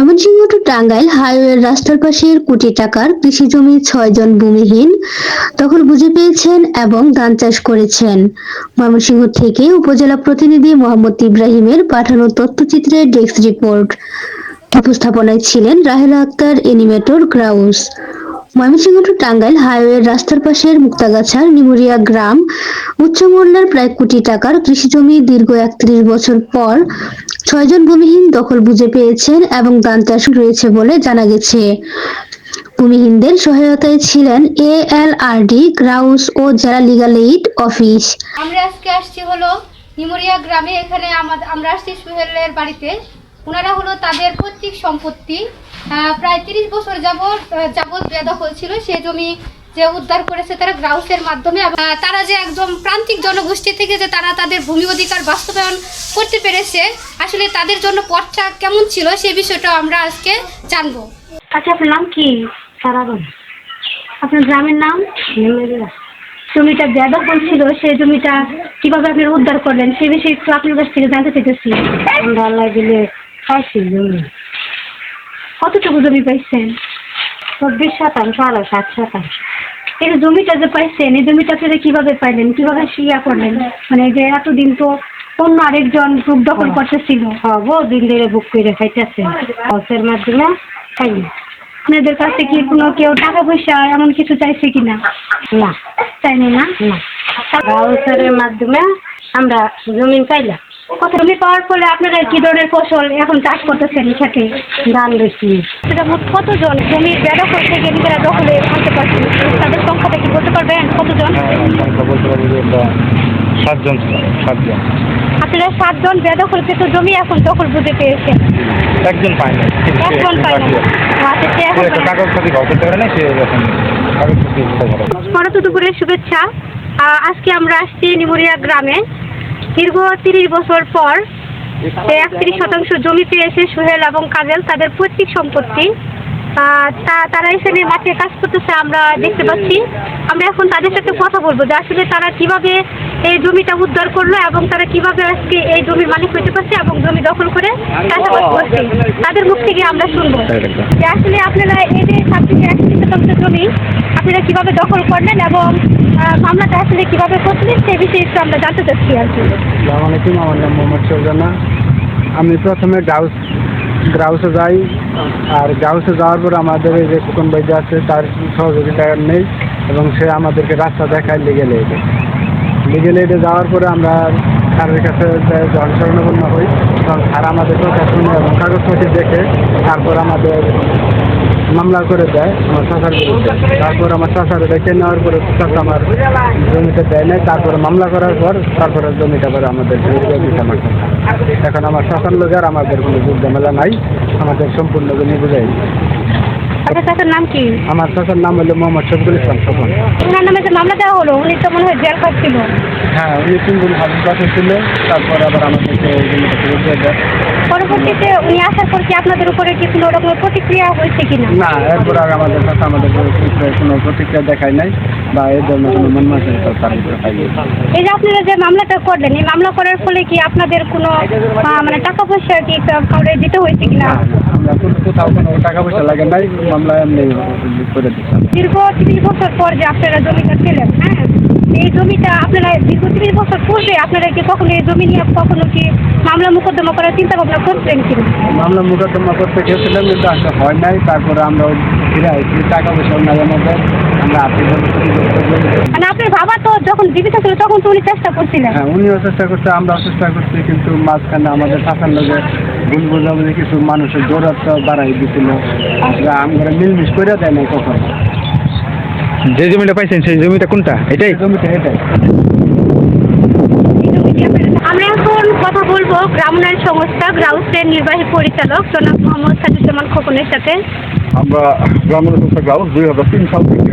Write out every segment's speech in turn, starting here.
Mymensingh to Tangail হাইওয়ের রাস্তার পাশের কোটি টাকার কৃষি জমি ছয় জন ভূমিহীন। তখন বুঝে পেয়েছেন এবং ধান চাষ করেছেন। ময়মনসিংহ থেকে উপজেলা প্রতিনিধি মোহাম্মদ ইব্রাহিমের পাঠানো তথ্যচিত্রের ডেস্ক রিপোর্ট। উপস্থাপনায় ছিলেন রাহেলা আক্তার এনিমেটর গ্রাউস। ময়মনসিংহ টু টাঙ্গাইল হাইওয়ের রাস্তার পাশের মুক্তাগাছার নিমুরিয়া গ্রাম উচ্চ মূল্যের প্রায় কোটি টাকার কৃষি জমি দীর্ঘ একত্রিশ বছর পর ছয়জন ভূমিহীন দখল বুঝে পেয়েছেন এবং ধান চাষ রয়েছে বলে জানা গেছে। ভূমিহীনদের সহায়তায় ছিলেন এ এল আর ডি গ্রাউস ও জেলা লিগাল এইড অফিস। আমরা আজকে আসছি হলো নিমরিয়া গ্রামে। এখানে আমরা আসছি সুহেলের বাড়িতে। ওনারা হলো তাদের পৈতৃক সম্পত্তি। প্রায় তিরিশ বছর যাবৎ যাবৎ বেদখল ছিল সেই জমি যে উদ্ধার করেছে তারা গ্রাউসের মাধ্যমে তারা যে একদম প্রান্তিক জনগোষ্ঠী থেকে যে তারা তাদের ভূমি অধিকার বাস্তবায়ন করতে পেরেছে আসলে তাদের জন্য পথটা কেমন ছিল সেই বিষয়টা আমরা আজকে জানব। আচ্ছা আপনার নাম কি? সারাগন আপনার গ্রামের নাম? জমিটা বেদক বলছিল সেই জমিটা কীভাবে আপনি উদ্ধার করলেন? সে বিষয়ে একটু আপনার কাছ থেকে জানতে চাইতেছি। আমরা আল্লাহ দিলে পাইছি জমি। কতটুকু জমি পাইছেন? চব্বিশ শতাংশ আরও সাত শতাংশ। এই জমিটা যে পাইছেন এই জমিটা আপনারা কীভাবে পাইলেন? কীভাবে ইয়া করলেন? মানে যে এতদিন তো অন্য আরেকজন বুক দখল করতেছিল। হব দিন ধরে বুক করে খাইতেছে হসের মাধ্যমে খাই আপনাদের কাছে কি কোনো কেউ টাকা পয়সা এমন কিছু চাইছে কিনা? না। চাইনি না? না। হাউসের মাধ্যমে আমরা জমি পাইলাম। কত জমি পাওয়ার ফলে আপনারা কি ধরনের ফসল এখন চাষ করতেছেন খেতে ধান বেশি। সেটা মোট কতজন? জমির বেদখল থেকে নিজেরা দখলে আনতে পারছেন? তাদের সংখ্যাটা কি বলতে পারবেন? কতজন? হ্যাঁ বলতে পারি যে আমরা সাতজন ছিলাম সাতজন। আপনারা সাতজন বেদখলকৃত জমি এখন দখল বুঝে পেয়েছেন? একজন পায় না একজন পাই না আচ্ছা সে সে এখন কাগজ সাথে ঘর করতে পারে না সে এখন কাগজ সাথে দিতে পারে শুভেচ্ছা। আজকে আমরা আসছি নিমুরিয়া গ্রামে। দীর্ঘ তিরিশ বছর পর একত্রিশ শতাংশ জমি পেয়েছে সোহেল এবং কাজল তাদের পৈতৃক সম্পত্তি। তা তারা এখানে মাঠে কাজ করতেছে আমরা দেখতে পাচ্ছি। আমরা এখন তাদের সাথে কথা বলব যে আসলে তারা কীভাবে এই জমিটা উদ্ধার করল এবং তারা কীভাবে আজকে এই জমির মালিক হতে পারছে এবং জমি দখল করে চাষাবাদ করছে। তাদের মুখ থেকে আমরা শুনব। যে আসলে আপনারা এই যে সাত থেকে একত্রিশ শতাংশ জমি আপনারা কীভাবে দখল করলেন এবং মামলাটা আসলে কীভাবে করছিলেন সেই বিষয়ে একটু আমরা জানতে চাচ্ছি আর কি। আলাইকুম, আমার নাম মোহাম্মদ সৌজানা আমি প্রথমে গাউস গ্রাউসে যাই, আর গ্রাউসে যাওয়ার পর আমাদের এই যে কুকন বাইজা আছে, তার সহযোগিতা নেই, এবং সে আমাদেরকে রাস্তা দেখায় লিগেল এইডে লিগেল এইডে যাওয়ার পরে আমরা স্যারের কাছে যখন হই তখন স্যার আমাদের শুনে এবং কাগজপত্র দেখে তারপর আমাদের মামলা করে দেয় আমার চাষার বিরুদ্ধে। তারপর আমার চাষার দেখে নেওয়ার পরে চাষা আমার জমিতে দেয় নাই। তারপরে মামলা করার পর তারপরে জমিটা পরে আমাদের আমার এখন আমার চাষার লোক আর আমাদের কোনো যুদ্ধ ঝামেলা নাই। আমাদের সম্পূর্ণ জমি বুঝাই। চাচার নাম কি? আমার চাষার নাম হলো মোহাম্মদ শফিকুল ইসলাম স্বপন ওনার নামে যে মামলা দেওয়া হলো উনি তো মনে হয় জেল খাটছিল। হ্যাঁ উনি তিন দিন হাজির ছিল তারপর আবার আমাদেরকে পরবর্তীতে উনি আসার পর কি আপনাদের উপরে কি কোনো রকমের প্রতিক্রিয়া হয়েছে কিনা? না এরপর আর আমাদের কাছে আমাদের কোনো প্রতিক্রিয়া- দেখায় নাই বা এই ধরনের কোনো মন মানসিকতা তার ভিতরে পাইনি এই যে আপনারা যে মামলাটা করলেন এই মামলা করার ফলে কি আপনাদের কোনো মানে টাকা পয়সা কি কাউরে দিতে হয়েছে কিনা? আমরা কোথাও কোনো টাকা পয়সা লাগে নাই মামলা এমনি করে দিচ্ছি। দীর্ঘ তিরিশ বছর পর যে আপনারা জমিটা পেলেন হ্যাঁ? এই জমিটা আপনারা দীর্ঘ তিরিশ বছর পূর্বে আপনারা কি কখনো এই জমি নিয়ে কখনো কি মামলা মোকদ্দমা করার চিন্তা ভাবনা করছেন কিনা মামলা মোকদ্দমা করতে গেছিলাম কিন্তু আসলে হয় নাই। তারপরে আমরা ফিরে আসছি টাকা পয়সা নাই আমাদের। আমরা আর্থিক মানে আপনার বাবা তো যখন জীবিত ছিল তখন তো উনি চেষ্টা করছিলেন। হ্যাঁ উনিও চেষ্টা করছে আমরাও চেষ্টা করছি কিন্তু মাঝখানে আমাদের শাসন লোকে ভুল বোঝাবুঝি কিছু মানুষের দৌড়াত্ম বাড়াই দিছিল। আমরা মিলমিশ করে দেয় না কখন। যে জমিটা পাইছেন সেই জমিটা কোনটা? এটাই? জমিটা এটাই। আমরা এখন কথা বলব গ্রামোন্নয়ন সংস্থা গ্রাউসের নির্বাহী পরিচালক জনাব মোহাম্মদ সাজুজ্জামান খোকনের সাথে। আমরা সংস্থা গ্রাউন্ড দুই হাজার তিন সাল থেকে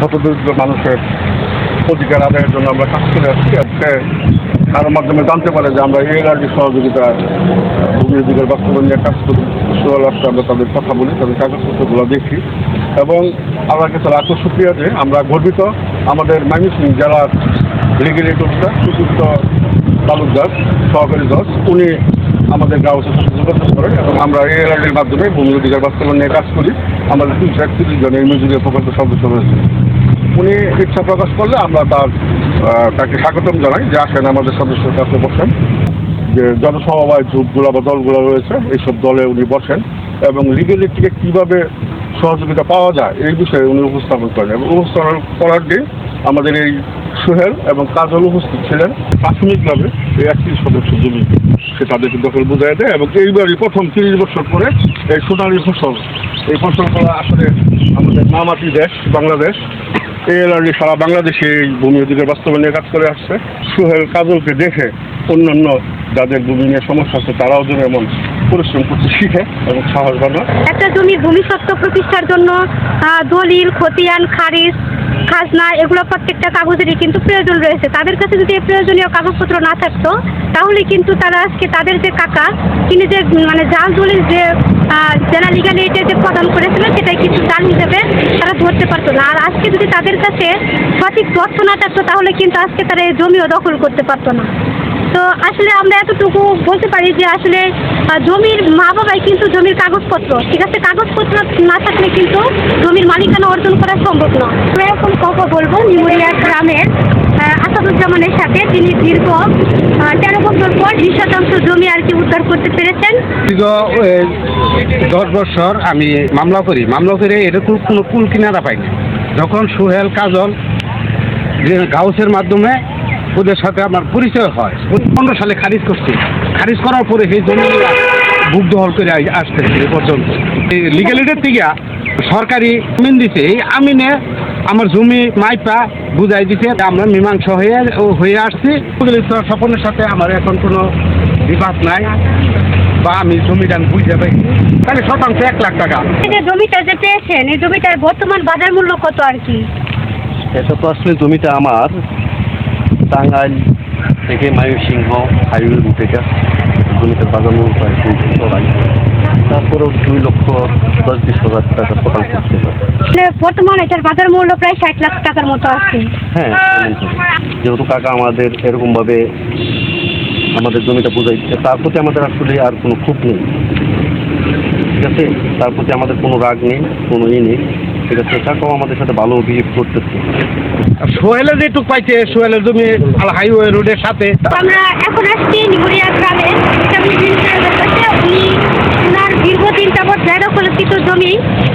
হতদরিদ্র মানুষের অধিকার আদায়ের জন্য আমরা কাজ করে আসছি। আজকে তার মাধ্যমে জানতে পারে যে আমরা এআরডি সহযোগিতা ভূমি অধিকার বাস্তবায়ন নিয়ে কাজ করি সোয়াল আসলে আমরা তাদের কথা বলি, তাদের কাগজপত্রগুলো দেখি। এবং আমার কাছে এত সুক্রিয়া যে আমরা গর্বিত আমাদের ময়মনসিংহ জেলার রেগুলেটরটা সুযুক্ত তালুকদার সহকারী জজ উনি আমাদের গাঁওয়ের সাথে যোগাযোগ করেন এবং আমরা এই এলআরডির মাধ্যমে ভূমি অধিকার বাস্তবায়ন নিয়ে কাজ করি। আমাদের তিনশো একত্রিশ জন এই মজুরি প্রকল্পের সদস্য রয়েছে উনি ইচ্ছা প্রকাশ করলে আমরা তার তাকে স্বাগতম জানাই যে আসেন আমাদের সদস্যের কাছে বসেন। যে জনসমবায় গ্রুপগুলো বা দলগুলো রয়েছে, এইসব দলে উনি বসেন এবং লিগেলি থেকে কীভাবে সহযোগিতা পাওয়া যায় এই বিষয়ে উনি উপস্থাপন করেন এবং উপস্থাপন করার দিন আমাদের এই সোহেল এবং কাজল উপস্থিত ছিলেন প্রাথমিকভাবে এই একত্রিশ সদস্য জমি। সে তাদেরকে দখল বুঝাই দেয় এবং এইবারই প্রথম তিরিশ বছর পরে এই সোনালী ফসল এই ফসল করা আসলে আমাদের মামাটি দেশ, বাংলাদেশ। এলআরডি সারা বাংলাদেশে এই ভূমি অধিকার বাস্তবায়নের কাজ করে আসছে। সুহেল কাজলকে দেখে অন্যান্য যাদের ভূমি নিয়ে সমস্যা আছে, তারাও যেন এমন পরিশ্রম করতে শিখে এবং সাহস বানায় একটা জমি ভূমি সত্ত্ব প্রতিষ্ঠার জন্য দলিল, খতিয়ান, খারিজ খাজনা, এগুলো প্রত্যেকটা কাগজেরই কিন্তু প্রয়োজন রয়েছে। তাদের কাছে যদি প্রয়োজনীয় কাগজপত্র না থাকতো, তাহলে কিন্তু তারা আজকে তাদের যে কাকা, তিনি যে মানে জাল দলিল যে জেলা লিগাল যে প্রদান করেছিল সেটাই কিন্তু জাল হিসাবে তারা ধরতে পারতো না। আর আজকে যদি তাদের কাছে সঠিক তথ্য না থাকতো, তাহলে কিন্তু আজকে তারা এই জমিও দখল করতে পারতো না। তো আসলে আমরা এতটুকু বলতে পারি যে আসলে জমির মা বাবাই কিন্তু জমির কাগজপত্র, ঠিক আছে? কাগজপত্র না থাকলে কিন্তু জমির মালিকানা অর্জন করা সম্ভব না। আমরা এখন কথা বলব নিমুরিয়া গ্রামের আসাদুজ্জামানের সাথে তিনি দীর্ঘ তেরো বছর পর বিশ শতাংশ জমি আর কি উদ্ধার করতে পেরেছেন। দশ বছর আমি মামলা করি। মামলা করে এরকম কোনো কুল কিনারা পাইনি। যখন সোহেল কাজল গাউসের মাধ্যমে ওদের সাথে আমার পরিচয় হয়। পনেরো সালে খারিজ করছি। খারিজ করার পরে সেই জমি বুক দখল করে আসতেছে এ পর্যন্ত। এই লিগালিটির থেকে সরকারি আমিন দিছে। এই আমিনে আমার জমি মাইপা বুঝাই দিছে। আমরা মীমাংস হয়ে ও হয়ে আসছি। স্বপনের সাথে আমার এখন কোনো বিবাদ নাই বা আমি জমিটা বুঝতে পারি তাহলে শতাংশ এক লাখ টাকা। যে জমিটা যে পেয়েছেন এই জমিটার বর্তমান বাজার মূল্য কত আর কি? এটা তো আসলে জমিটা আমার। টাঙ্গাইল থেকে হাইওয়ে রুট এটা জমিটার বাজার মূল্য প্রায় দুই তারপরেও দুই লক্ষ দশ বিশ হাজার টাকা টোটাল করতে পারে আসলে এটার বাজার মূল্য প্রায় ষাট লাখ টাকার মতো আছে। হ্যাঁ যেহেতু কাকা আমাদের এরকমভাবে আমাদের জমিটা বুঝাই দিচ্ছে তার প্রতি আমাদের আসলে আর কোনো ক্ষোভ নেই। ঠিক আছে? তার প্রতি আমাদের কোনো রাগ নেই কোনো ই নেই। ঠিক আছে তাকেও আমাদের সাথে ভালো বিহেভ করতেছে। আর সোহেলের যেটুক পাইছে সোহেলের জমি আর হাইওয়ে রোডের সাথে। আমরা এখন আসছি নিগুড়িয়া গ্রামে। উনি দীর্ঘদিন যাবৎ বেদখলকৃত জমি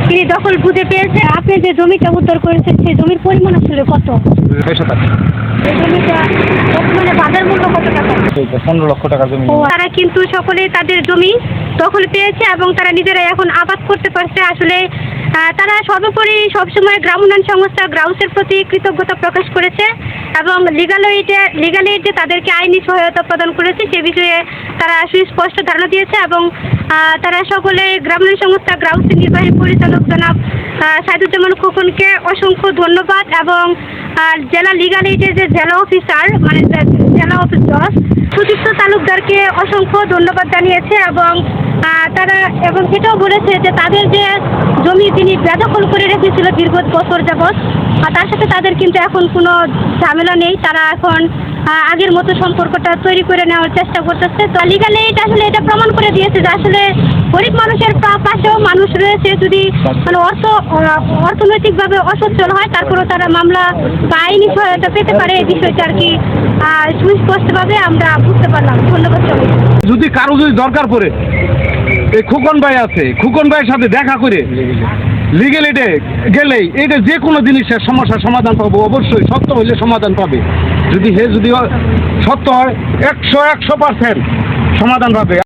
তিনি দখল বুঝে পেয়েছে আপনি যে জমিটা উদ্ধার করেছেন সেই জমির পরিমাণ আসলে কত? এই জমিটা বর্তমানে বাজার মূল্য কত টাকা? পনেরো লক্ষ টাকা জমি। ও তারা কিন্তু সকলে তাদের জমি দখল পেয়েছে এবং তারা নিজেরাই এখন আবাদ করতে পারছে। আসলে তারা সর্বোপরি সবসময় গ্রাম উন্নয়ন সংস্থা গ্রাউসের প্রতি কৃতজ্ঞতা প্রকাশ করেছে এবং লিগাল এইডে লিগাল এইডে তাদেরকে আইনি সহায়তা প্রদান করেছে। সে বিষয়ে তারা সুস্পষ্ট ধারণা দিয়েছে এবং তারা সকলে গ্রাম উন্নয়ন সংস্থা গ্রাউসের নির্বাহী পরিচালক জনাব সাইদুজ্জামান খোকনকে অসংখ্য ধন্যবাদ এবং জেলা লিগাল এইডের যে জেলা অফিসার মানে জেলা অফিস জজ সুদীপ্ত তালুকদারকে অসংখ্য ধন্যবাদ জানিয়েছে এবং তারা এবং এটাও বলেছে যে তাদের যে জমি তিনি বেদখল করে রেখেছিল দীর্ঘ বছর যাবৎ তার সাথে তাদের কিন্তু এখন কোনো ঝামেলা নেই। তারা এখন আগের মতো সম্পর্কটা তৈরি করে নেওয়ার চেষ্টা করতেছে। তো লিগালে এটা আসলে এটা প্রমাণ করে দিয়েছে যে আসলে গরিব মানুষের পাশেও মানুষ রয়েছে। যদি মানে অর্থ অর্থনৈতিকভাবে অসচ্ছল হয়, তারপরেও তারা মামলা বা আইনি সহায়তা পেতে পারে। এই বিষয়টা আর কি সুস্পষ্টভাবে আমরা বুঝতে পারলাম। ধন্যবাদ সবাইকে। যদি কারও যদি দরকার পড়ে, এই খুকন ভাই আছে, খুকন ভাইয়ের সাথে দেখা করে লিগেল এডে গেলেই এটা যে কোনো জিনিসের সমস্যার সমাধান পাবো। অবশ্যই সত্য হইলে সমাধান পাবে। যদি হে যদি সত্য হয় একশো একশো পার্সেন্ট সমাধান পাবে।